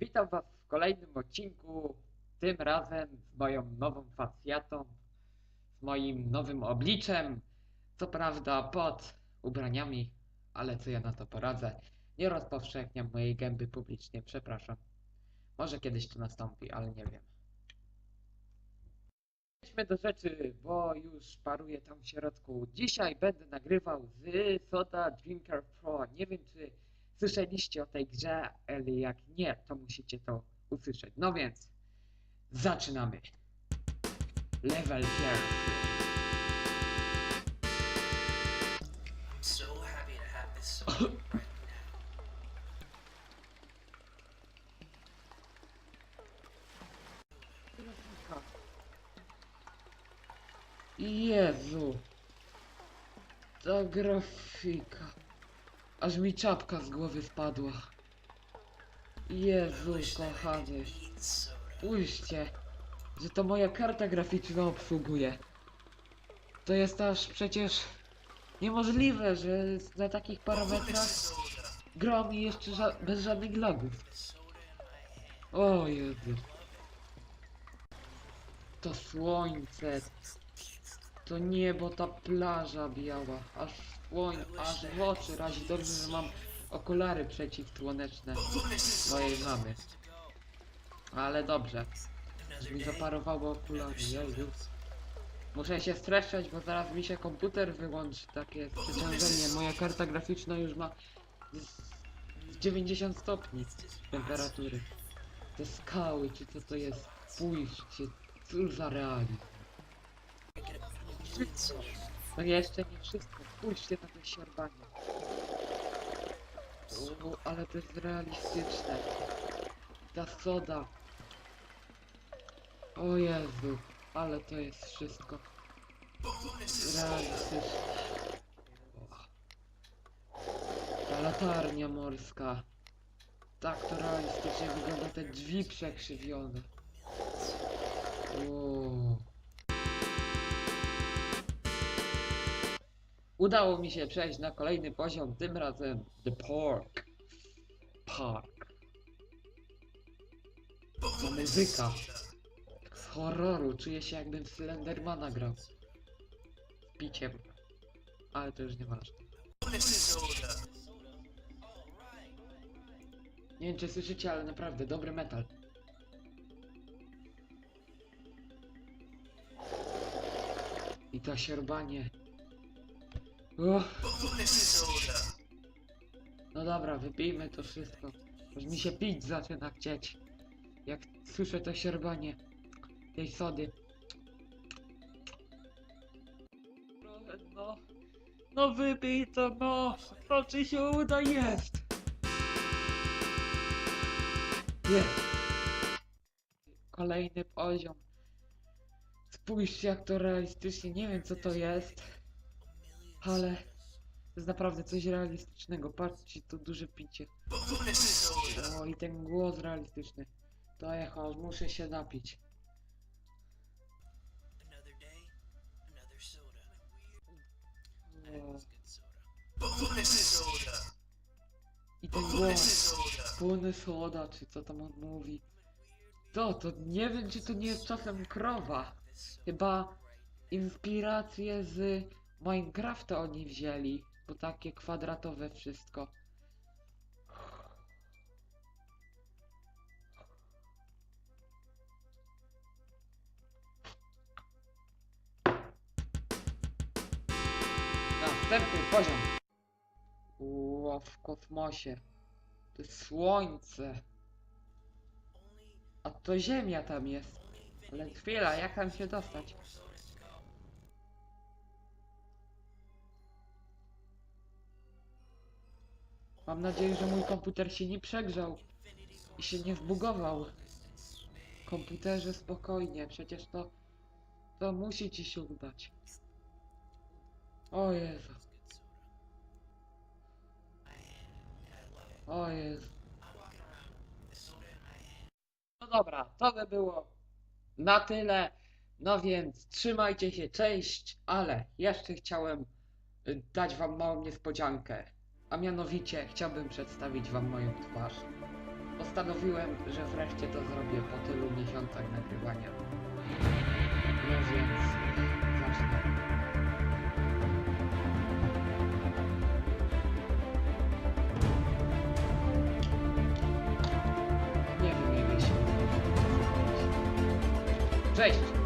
Witam Was w kolejnym odcinku, tym razem z moją nową facjatą, z moim nowym obliczem, co prawda pod ubraniami, ale co ja na to poradzę. Nie rozpowszechniam mojej gęby publicznie, przepraszam. Może kiedyś to nastąpi, ale nie wiem. Przejdźmy do rzeczy, bo już paruję tam w środku. Dzisiaj będę nagrywał z Soda Drinker Pro. Nie wiem, czy słyszeliście o tej grze, ale jak nie, to musicie to usłyszeć. No więc, zaczynamy. Level pierwszy. Jezu. Ta grafika. Aż mi czapka z głowy spadła. Jezu, kochany. Spójrzcie, że to moja karta graficzna obsługuje. To jest aż przecież niemożliwe, że na takich parametrach gra mi jeszcze ża bez żadnych lagów. O Jezu. To słońce. To niebo, ta plaża biała. Aż słoń, aż w oczy razi. Dobrze, że mam okulary przeciwsłoneczne mojej mamy. Ale dobrze. Że mi zaparowało okulary. Jezu. Muszę się streszczać, bo zaraz mi się komputer wyłączy. Takie przeciążenie. Moja karta graficzna już ma z- z 90 stopni temperatury. Te skały, czy co to jest? Spójrzcie, cóż za realizm. No jeszcze nie wszystko. Spójrzcie na te siorbanie. O, ale to jest realistyczne. Ta soda. O Jezu, ale to jest wszystko realistyczne. Ta latarnia morska. Tak to realistycznie wygląda te drzwi przekrzywione. O. Udało mi się przejść na kolejny poziom, tym razem The Park. Park. To muzyka. Z horroru, czuję się jakbym Slendermana grał. Z piciem. Ale to już nie ważne. Soda. Nie wiem czy słyszycie, ale naprawdę dobry metal. I to siorbanie. Uff, Soda. no dobra, wypijmy to wszystko. Już mi się pić zaczyna chcieć. Jak słyszę to siorbanie tej sody. Trochę, No, no wypij to, no. To czy się uda, jest. Jest. Kolejny poziom. Spójrzcie jak to realistycznie, nie wiem co to jest, ale to jest naprawdę coś realistycznego. Patrzcie, to duże picie. O, i ten głos realistyczny. To echo, muszę się napić. O. I ten głos, płynny soda, czy co tam on mówi. To, to nie wiem, czy to nie jest czasem krowa. Chyba inspiracje z Minecrafta oni wzięli, bo takie kwadratowe wszystko. Następny poziom. Ło, w kosmosie. To jest słońce. A to ziemia tam jest. Ale chwila, jak tam się dostać? Mam nadzieję, że mój komputer się nie przegrzał i się nie zbugował. Komputerze spokojnie, przecież to to musi ci się udać. O Jezu. O Jezu. No dobra, to by było na tyle. No więc trzymajcie się, cześć, ale jeszcze chciałem dać wam małą niespodziankę. A mianowicie chciałbym przedstawić wam moją twarz. postanowiłem, że wreszcie to zrobię po tylu miesiącach nagrywania. No więc zacznę. Nie wiem się. Cześć!